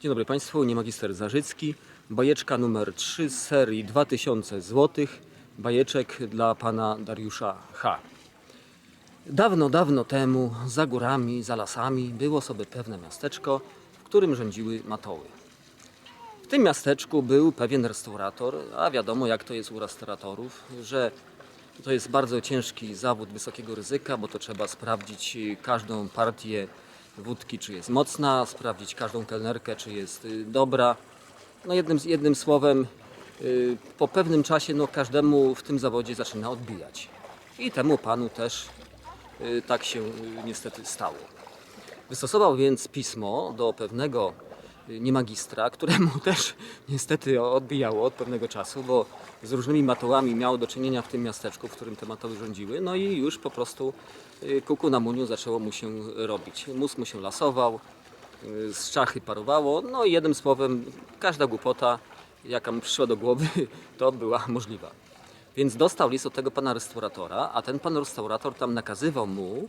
Dzień dobry Państwu, nie magister Zarzycki. Bajeczka numer 3 z serii 2000 zł. Bajeczek dla pana Dariusza H. Dawno, dawno temu, za górami, za lasami, było sobie pewne miasteczko, w którym rządziły matoły. W tym miasteczku był pewien restaurator, a wiadomo jak to jest u restauratorów, że to jest bardzo ciężki zawód wysokiego ryzyka, bo to trzeba sprawdzić każdą partię wódki, czy jest mocna, sprawdzić każdą kelnerkę, czy jest y, dobra. No jednym, jednym słowem, y, po pewnym czasie no, każdemu w tym zawodzie zaczyna odbijać. I temu panu też y, tak się niestety stało. Wystosował więc pismo do pewnego y, niemagistra, któremu też niestety odbijało od pewnego czasu, bo z różnymi matołami miał do czynienia w tym miasteczku, w którym te matoły rządziły, no i już po prostu y, kuku na muniu zaczęło mu się robić. Mózg mu się lasował, y, z czachy parowało, no i jednym słowem każda głupota, jaka mu przyszła do głowy, to była możliwa. Więc dostał list od tego pana restauratora, a ten pan restaurator tam nakazywał mu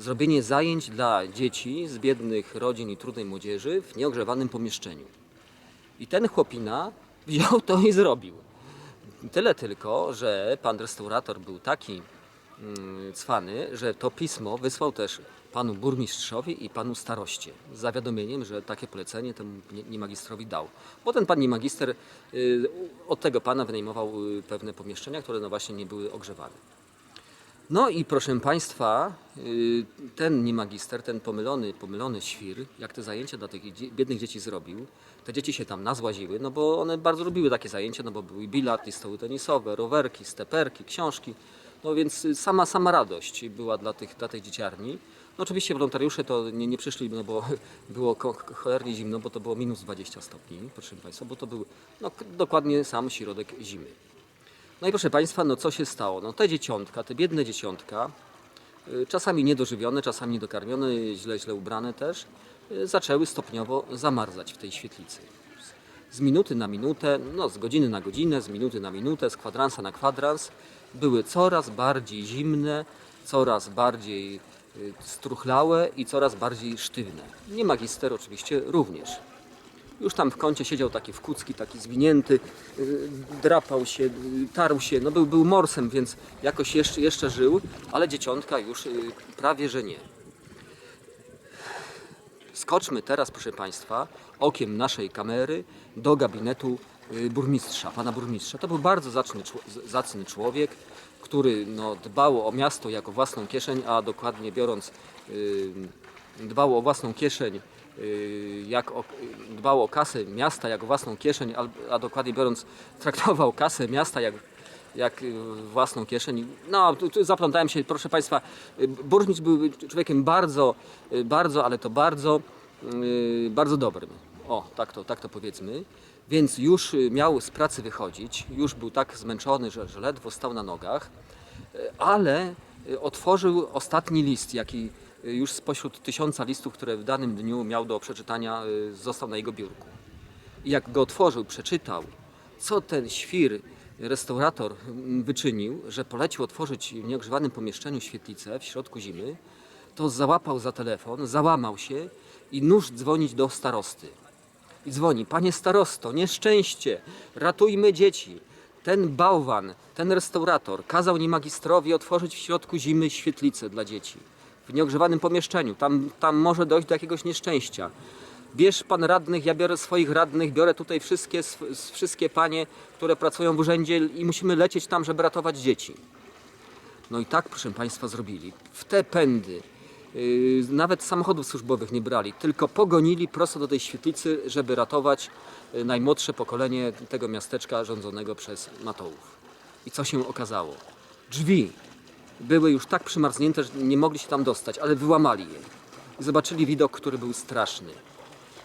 zrobienie zajęć dla dzieci z biednych rodzin i trudnej młodzieży w nieogrzewanym pomieszczeniu. I ten chłopina wziął to i zrobił. Tyle tylko, że pan restaurator był taki mm, cwany, że to pismo wysłał też panu burmistrzowi i panu staroście z zawiadomieniem, że takie polecenie temu nie- niemagistrowi dał. Bo ten pan niemagister y, od tego pana wynajmował y, pewne pomieszczenia, które no właśnie nie były ogrzewane. No i proszę Państwa, y, ten niemagister, ten pomylony, pomylony świr, jak te zajęcia dla tych biednych dzieci zrobił, te dzieci się tam nazłaziły, no bo one bardzo lubiły takie zajęcia, no bo były bilard, i stoły tenisowe, rowerki, steperki, książki, no więc sama, sama radość była dla tych, dla tej dzieciarni. No oczywiście wolontariusze to nie, nie przyszli, no bo było cholernie zimno, bo to było minus 20 stopni, proszę Państwa, bo to był no, dokładnie sam środek zimy. No i proszę Państwa, no co się stało? No te dzieciątka, te biedne dzieciątka, y, czasami niedożywione, czasami niedokarmione, źle, źle ubrane też, y, zaczęły stopniowo zamarzać w tej świetlicy. Z minuty na minutę, no z godziny na godzinę, z minuty na minutę, z kwadransa na kwadrans, były coraz bardziej zimne, coraz bardziej y, struchlałe i coraz bardziej sztywne. Nie magister oczywiście również. Już tam w kącie siedział taki wkucki, taki zwinięty, yy, drapał się, yy, tarł się, no był, był morsem, więc jakoś jeszcze, jeszcze żył, ale dzieciątka już yy, prawie że nie. Skoczmy teraz, proszę Państwa, okiem naszej kamery do gabinetu burmistrza, pana burmistrza. To był bardzo zacny, zacny człowiek, który no, dbał o miasto jako własną kieszeń, a dokładnie biorąc dbał o własną kieszeń, jak o, dbał o kasę miasta jak własną kieszeń, a, a dokładnie biorąc traktował kasę miasta jak, jak własną kieszeń. No, tu, zaplątałem się, proszę Państwa, yy, burmistrz był człowiekiem bardzo, yy, bardzo, ale to bardzo, bardzo dobrym. O, tak to, tak to powiedzmy. Więc już miał z pracy wychodzić, już był tak zmęczony, że, że ledwo stał na nogach, ale otworzył ostatni list, jaki już spośród tysiąca listów, które w danym dniu miał do przeczytania, yy, został na jego biurku. I jak go otworzył, przeczytał, co ten świr, restaurator mm, wyczynił, że polecił otworzyć w nieogrzewanym pomieszczeniu świetlicę w środku zimy, to załapał za telefon, załamał się i nóż dzwonić do starosty. I dzwoni, panie starosto, nieszczęście, ratujmy dzieci. Ten bałwan, ten restaurator kazał niemagistrowi otworzyć w środku zimy świetlicę dla dzieci. W nieogrzewanym pomieszczeniu. Tam, tam może dojść do jakiegoś nieszczęścia. Bierz pan radnych, ja biorę swoich radnych, biorę tutaj wszystkie, wszystkie panie, które pracują w urzędzie i musimy lecieć tam, żeby ratować dzieci. No i tak, proszę Państwa, zrobili. W te pędy. Yy, nawet samochodów służbowych nie brali, tylko pogonili prosto do tej świetlicy, żeby ratować yy, najmłodsze pokolenie tego miasteczka rządzonego przez Matołów. I co się okazało? Drzwi były już tak przymarznięte, że nie mogli się tam dostać, ale wyłamali je. I zobaczyli widok, który był straszny.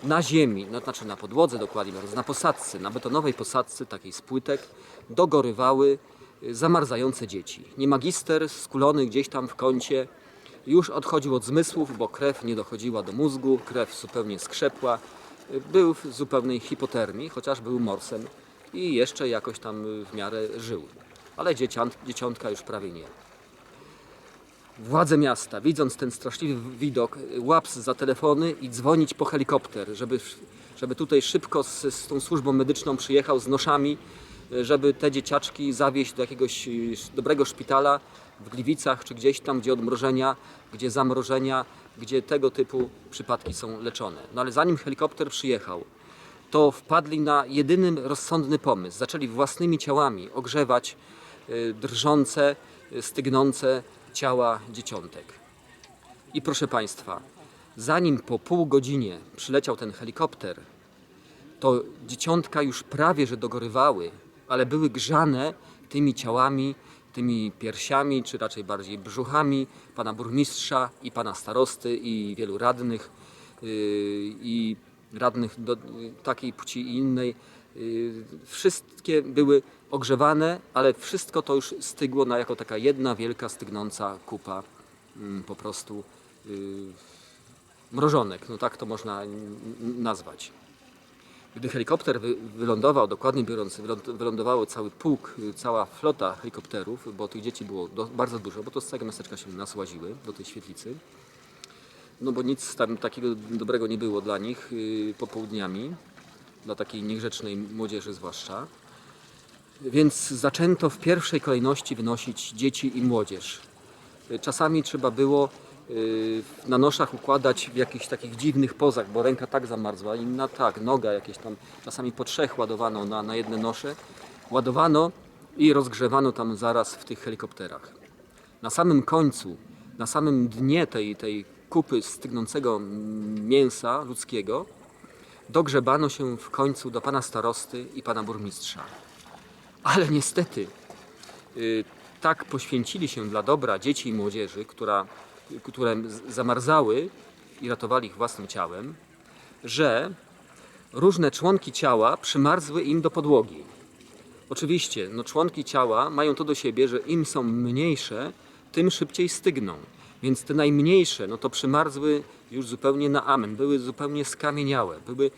Na ziemi, no znaczy na podłodze dokładnie mówiąc, na posadzce, na betonowej posadzce takiej z płytek, dogorywały y, zamarzające dzieci. Nie magister skulony gdzieś tam w kącie, już odchodził od zmysłów, bo krew nie dochodziła do mózgu, krew zupełnie skrzepła. Y, Był w zupełnej hipotermii, chociaż był morsem i jeszcze jakoś tam w miarę żył. Ale dzieciąt, dzieciątka już prawie nie. Władze miasta, widząc ten straszliwy widok, łaps za telefony i dzwonić po helikopter, żeby żeby tutaj szybko z, z tą służbą medyczną przyjechał z noszami, żeby te dzieciaczki zawieźć do jakiegoś y, dobrego szpitala w Gliwicach czy gdzieś tam, gdzie odmrożenia, gdzie zamrożenia, gdzie tego typu przypadki są leczone. No ale zanim helikopter przyjechał, to wpadli na jedyny rozsądny pomysł. Zaczęli własnymi ciałami ogrzewać y, drżące, y, stygnące ciała dzieciątek. I proszę Państwa, zanim po pół godzinie przyleciał ten helikopter, to dzieciątka już prawie że dogorywały, ale były grzane tymi ciałami, tymi piersiami, czy raczej bardziej brzuchami pana burmistrza i pana starosty i wielu radnych yy, i radnych do, takiej płci i innej. Yy, Wszystkie były ogrzewane, ale wszystko to już stygło na jako taka jedna wielka stygnąca kupa mm, po prostu yy, mrożonek, no tak to można nazwać. Gdy helikopter wy, wylądował, dokładnie biorąc, wyląd- wylądowało cały pułk, y, cała flota helikopterów, bo tych dzieci było do, bardzo dużo, bo to z całego miasteczka się nas łaziły do tej świetlicy. No bo nic tam takiego dobrego nie było dla nich popołudniami, dla takiej niegrzecznej młodzieży zwłaszcza. Więc zaczęto w pierwszej kolejności wynosić dzieci i młodzież. Czasami trzeba było y, na noszach układać w jakichś takich dziwnych pozach, bo ręka tak zamarzła, inna tak, noga jakieś tam, czasami po trzech ładowano na, na jedne nosze. Ładowano i rozgrzewano tam zaraz w tych helikopterach. Na samym końcu, na samym dnie tej, tej kupy stygnącego mm, mięsa ludzkiego, dogrzebano się w końcu do pana starosty i pana burmistrza. Ale niestety y, tak poświęcili się dla dobra dzieci i młodzieży, która, które zamarzały i ratowali ich własnym ciałem, że różne członki ciała przymarzły im do podłogi. Oczywiście, no członki ciała mają to do siebie, że im są mniejsze, tym szybciej stygną. Więc te najmniejsze, no to przymarzły już zupełnie na amen, były zupełnie skamieniałe, były,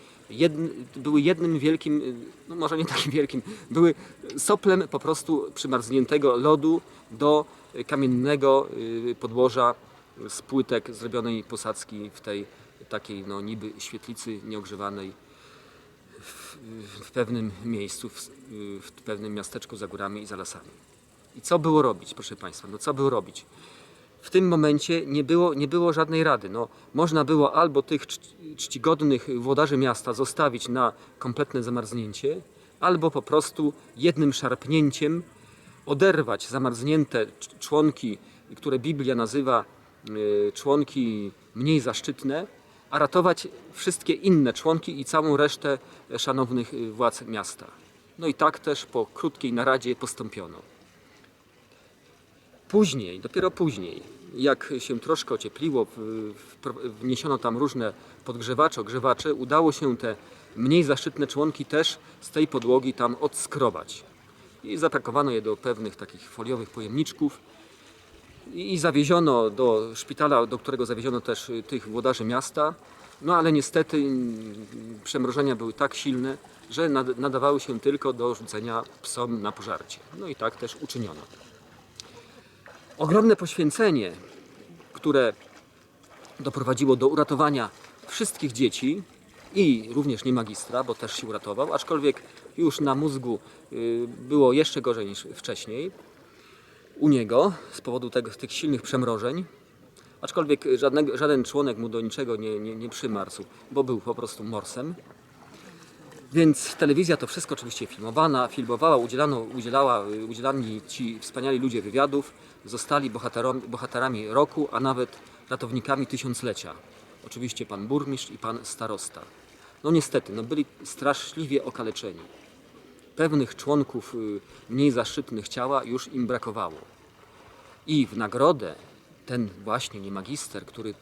były jednym wielkim, no może nie takim wielkim, były soplem po prostu przymarzniętego lodu do kamiennego y, podłoża z płytek zrobionej posadzki w tej takiej no niby świetlicy nieogrzewanej w pewnym miejscu, w, w pewnym miasteczku za górami i za lasami. I co było robić, proszę Państwa? No co było robić? W tym momencie nie było, nie było żadnej rady. No, można było albo tych czci- czcigodnych włodarzy miasta zostawić na kompletne zamarznięcie, albo po prostu jednym szarpnięciem oderwać zamarznięte cz- członki, które Biblia nazywa y, członki mniej zaszczytne, a ratować wszystkie inne członki i całą resztę szanownych y, władz miasta. No i tak też po krótkiej naradzie postąpiono. Później, dopiero później, jak się troszkę ociepliło, wniesiono tam różne podgrzewacze, ogrzewacze, udało się te mniej zaszczytne członki też z tej podłogi tam odskrobać. I zapakowano je do pewnych takich foliowych pojemniczków i zawieziono do szpitala, do którego zawieziono też y, tych włodarzy miasta. No ale niestety mm, przemrożenia były tak silne, że nad- nadawały się tylko do rzucenia psom na pożarcie. No i tak też uczyniono. Ogromne poświęcenie, które doprowadziło do uratowania wszystkich dzieci i również nie magistra, bo też się uratował, aczkolwiek już na mózgu y, było jeszcze gorzej niż wcześniej u niego z powodu tego, tych silnych przemrożeń. Aczkolwiek żadnego, żaden członek mu do niczego nie, nie, nie przymarzł, bo był po prostu morsem. Więc telewizja to wszystko oczywiście filmowana, filmowała, udzielano, udzielała, y, udzielani ci wspaniali ludzie wywiadów, zostali bohaterami roku, a nawet ratownikami tysiąclecia. Oczywiście pan burmistrz i pan starosta. No niestety, no byli straszliwie okaleczeni. Pewnych członków y, mniej zaszczytnych ciała już im brakowało. I w nagrodę ten właśnie nie magister, który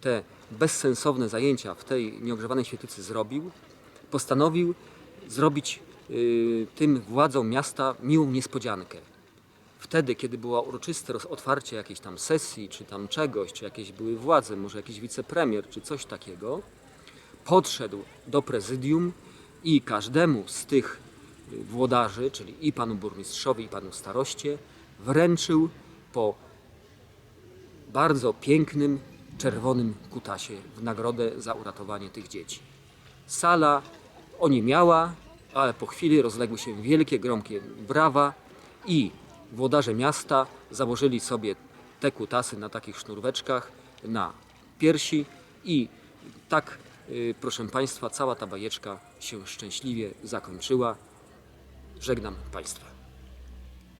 te bezsensowne zajęcia w tej nieogrzewanej świetlicy zrobił, postanowił zrobić y, tym władzom miasta miłą niespodziankę. Wtedy, kiedy było uroczyste otwarcie jakiejś tam sesji, czy tam czegoś, czy jakieś były władze, może jakiś wicepremier, czy coś takiego, podszedł do prezydium i każdemu z tych y, włodarzy, czyli i panu burmistrzowi, i panu staroście, wręczył po bardzo pięknym, czerwonym kutasie w nagrodę za uratowanie tych dzieci. Sala oniemiała, ale po chwili rozległy się wielkie, gromkie brawa i włodarze miasta założyli sobie te kutasy na takich sznurweczkach na piersi i tak, y, proszę Państwa, cała ta bajeczka się szczęśliwie zakończyła. Żegnam Państwa.